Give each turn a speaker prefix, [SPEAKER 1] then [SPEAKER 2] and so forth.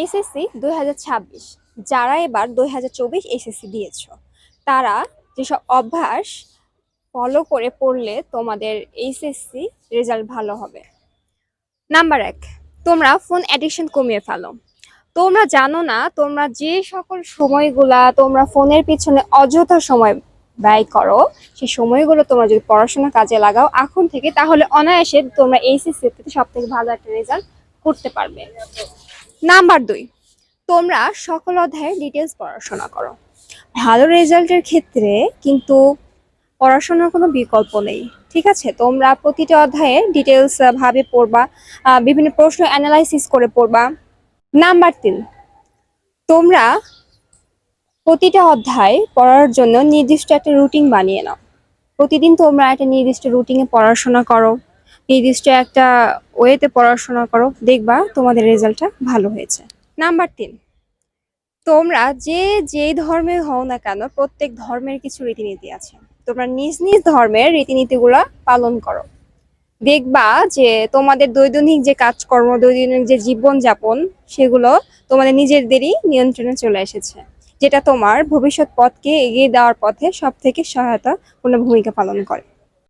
[SPEAKER 1] HSC দুই হাজার ছাব্বিশ, যারা এবার দুই হাজার চব্বিশ দিয়েছ, তারা যেসব অভ্যাস ফলো করে পড়লে তোমাদের এইচএসসি রেজাল্ট ভালো হবে। নাম্বার এক, তোমরা ফোন অ্যাডিকশন কমিয়ে ফেলো। তোমরা জানো না, তোমরা যে সকল সময়গুলা তোমরা ফোনের পিছনে অযথা সময় ব্যয় করো, সেই সময়গুলো তোমরা যদি পড়াশোনা কাজে লাগাও এখন থেকে, তাহলে অনায়াসে তোমরা এইচএসসি তে সব থেকে ভালো একটা রেজাল্ট করতে পারবে। নাম্বার দুই, তোমরা সকল অধ্যায়ের ডিটেলস পড়াশোনা করো। ভালো রেজাল্টের ক্ষেত্রে কিন্তু পড়াশোনার কোনো বিকল্প নেই, ঠিক আছে? তোমরা প্রতিটা অধ্যায়ে ডিটেলস ভাবে পড়বা বিভিন্ন প্রশ্ন অ্যানালাইসিস করে পড়বা। নাম্বার তিন, তোমরা প্রতিটা অধ্যায় পড়ার জন্য নির্দিষ্ট একটা রুটিন বানিয়ে নাও। প্রতিদিন তোমরা একটা নির্দিষ্ট রুটিনে পড়াশোনা করো। নির্দিষ্ট একটা ওয়েতে পড়াশোনা করো, দেখবা তোমাদের রেজাল্টটা ভালো হয়েছে। নাম্বার তিন, তোমরা যে যেই ধর্মে হও না কেন, প্রত্যেক ধর্মের কিছু রীতিনীতি আছে। তোমরা নিজ নিজ ধর্মের রীতিনীতিগুলো পালন করো। দেখবা যে তোমাদের দৈনন্দিন যে কাজকর্ম, দৈনন্দিন যে জীবনযাপন, সেগুলো তোমাদের নিজেদেরই নিয়ন্ত্রণে চলে এসেছে। যেটা তোমার ভবিষ্যৎ পথকে এগিয়ে দেওয়ার পথে সব থেকে সহায়তা পূর্ণ ভূমিকা পালন করে।